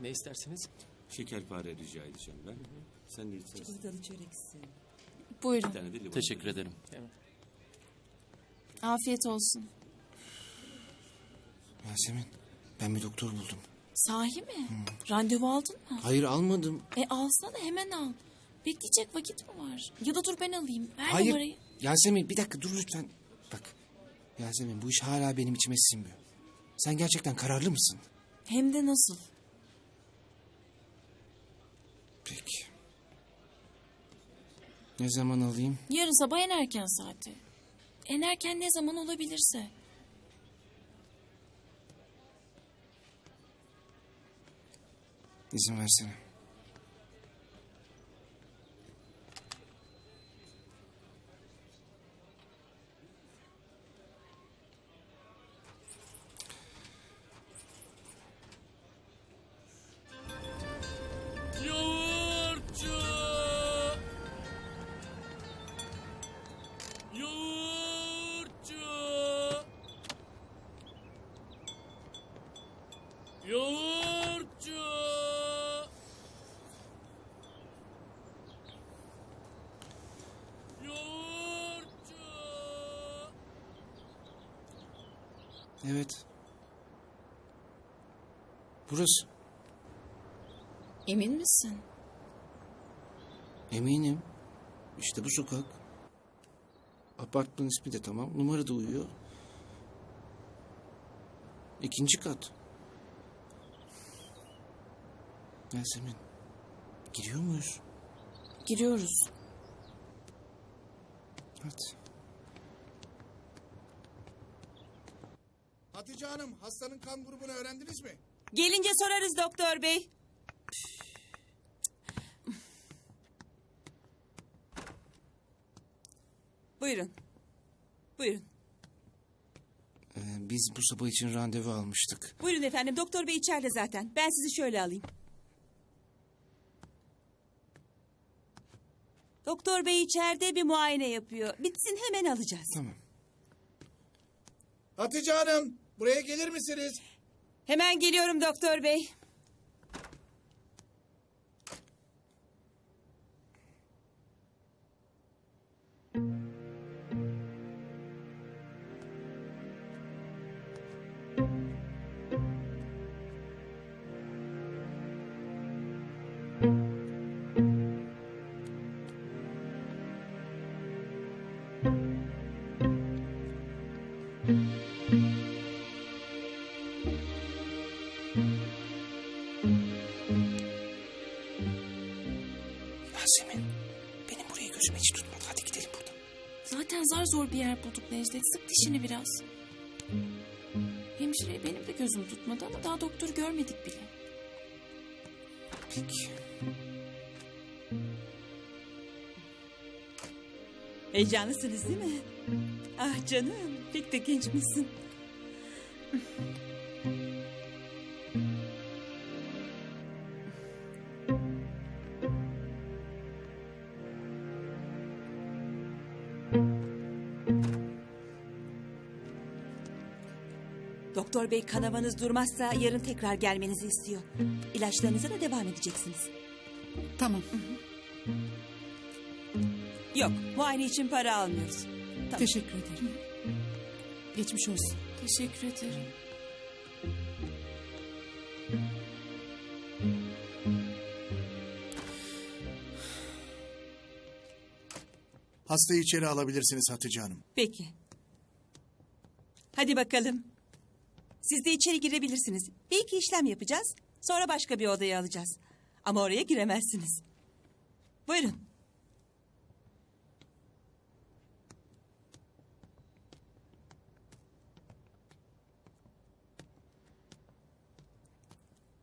Ne istersiniz? Şekerpare rica edeceğim ben. Sen de istersen. Çikolatalı çöreksi. Bir Buyurun. tane de limon. Teşekkür ederim. Afiyet olsun. Yasemin ben bir doktor buldum. Sahi mi? Randevu aldın mı? Hayır almadım. E alsana hemen al. Bekleyecek vakit mi var? Ya da dur ben alayım. Ver Hayır. numarayı. Yasemin bir dakika dur lütfen. Bak Yasemin bu iş hala benim içime sinmiyor. Sen gerçekten kararlı mısın? Hem de nasıl? Peki. Ne zaman alayım? Yarın sabah en erken saati. En erken ne zaman olabilirse. İzin versene. Evet. Burası. Emin misin? Eminim. İşte bu sokak. Apartman ismi de tamam. Numara da uyuyor. İkinci kat. Yasemin. Giriyor muyuz? Giriyoruz. Hadi. Hatice Hanım hastanın kan grubunu öğrendiniz mi? Gelince sorarız doktor bey. Buyurun. Buyurun. Ee, biz bu sabah için randevu almıştık. Buyurun efendim. Doktor bey içeride zaten. Ben sizi şöyle alayım. Doktor bey içeride bir muayene yapıyor. Bitsin hemen alacağız. Tamam. Hatice Hanım buraya gelir misiniz? Hemen geliyorum doktor bey. Yer bulduk Necdet. Sık dişini biraz. Hemşire benim de gözüm tutmadı ama daha doktor görmedik bile. Peki. Heyecanlısınız değil mi? Ah canım pek de gençmişsin. Doktor bey kanamanız durmazsa yarın tekrar gelmenizi istiyor. İlaçlarınıza da devam edeceksiniz. Tamam. Yok muayene için para almıyoruz. Teşekkür ederim. Geçmiş olsun. Teşekkür ederim. Hastayı içeri alabilirsiniz Hatice Hanım. Peki. Hadi bakalım. Siz de içeri girebilirsiniz. Bir iki işlem yapacağız. Sonra başka bir odaya alacağız. Ama oraya giremezsiniz. Buyurun.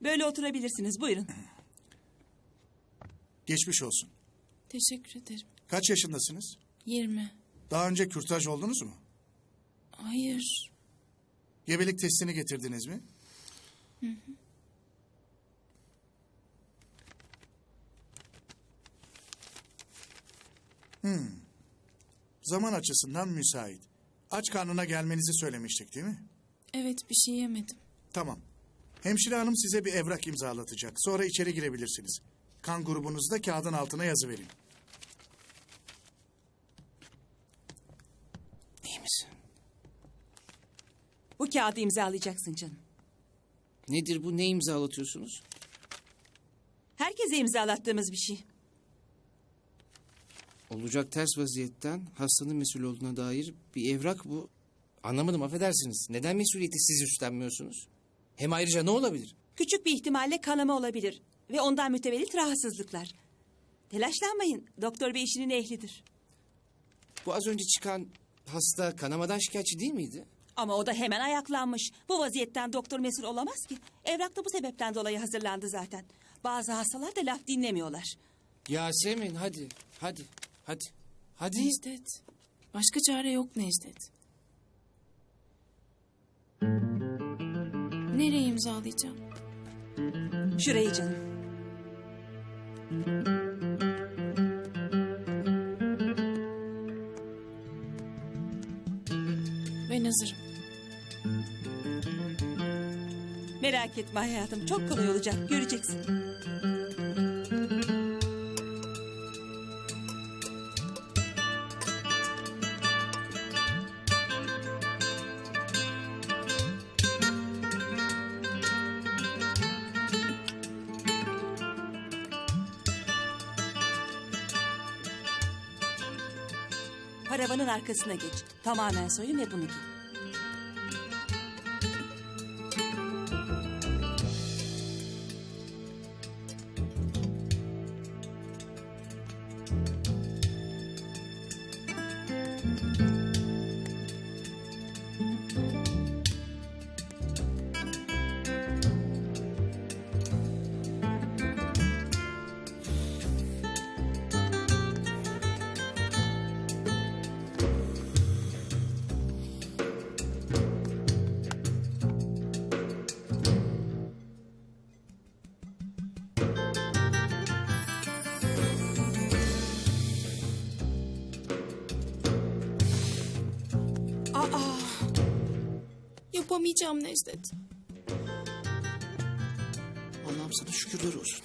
Böyle oturabilirsiniz. Buyurun. Geçmiş olsun. Teşekkür ederim. Kaç yaşındasınız? 20. Daha önce kürtaj oldunuz mu? Hayır. Gebelik testini getirdiniz mi? Hmm. Zaman açısından müsait. Aç karnına gelmenizi söylemiştik değil mi? Evet bir şey yemedim. Tamam. Hemşire hanım size bir evrak imzalatacak. Sonra içeri girebilirsiniz. Kan grubunuzu da kağıdın altına yazı verin. İyi misin? Bu kağıdı imzalayacaksın canım. Nedir bu? Ne imzalatıyorsunuz? Herkese imzalattığımız bir şey. Olacak ters vaziyetten hastanın mesul olduğuna dair bir evrak bu. Anlamadım affedersiniz. Neden mesuliyeti siz üstlenmiyorsunuz? Hem ayrıca ne olabilir? Küçük bir ihtimalle kanama olabilir. Ve ondan mütevellit rahatsızlıklar. Telaşlanmayın. Doktor bey işinin ehlidir. Bu az önce çıkan hasta kanamadan şikayetçi değil miydi? Ama o da hemen ayaklanmış. Bu vaziyetten doktor mesul olamaz ki. Evrak da bu sebepten dolayı hazırlandı zaten. Bazı hastalar da laf dinlemiyorlar. Yasemin hadi, hadi, hadi, hadi. Necdet. Başka çare yok Necdet. Nereye imzalayacağım? Şurayı canım. Ben hazırım. Merak etme hayatım. Çok kolay olacak. Göreceksin. Paravanın arkasına geç. Tamamen soyun ve bunu giy. Yapamayacağım Necdet. Allah'ım sana şükürler olsun.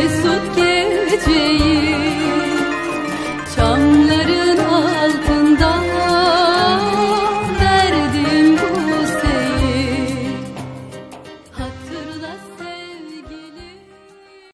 mesut geceyi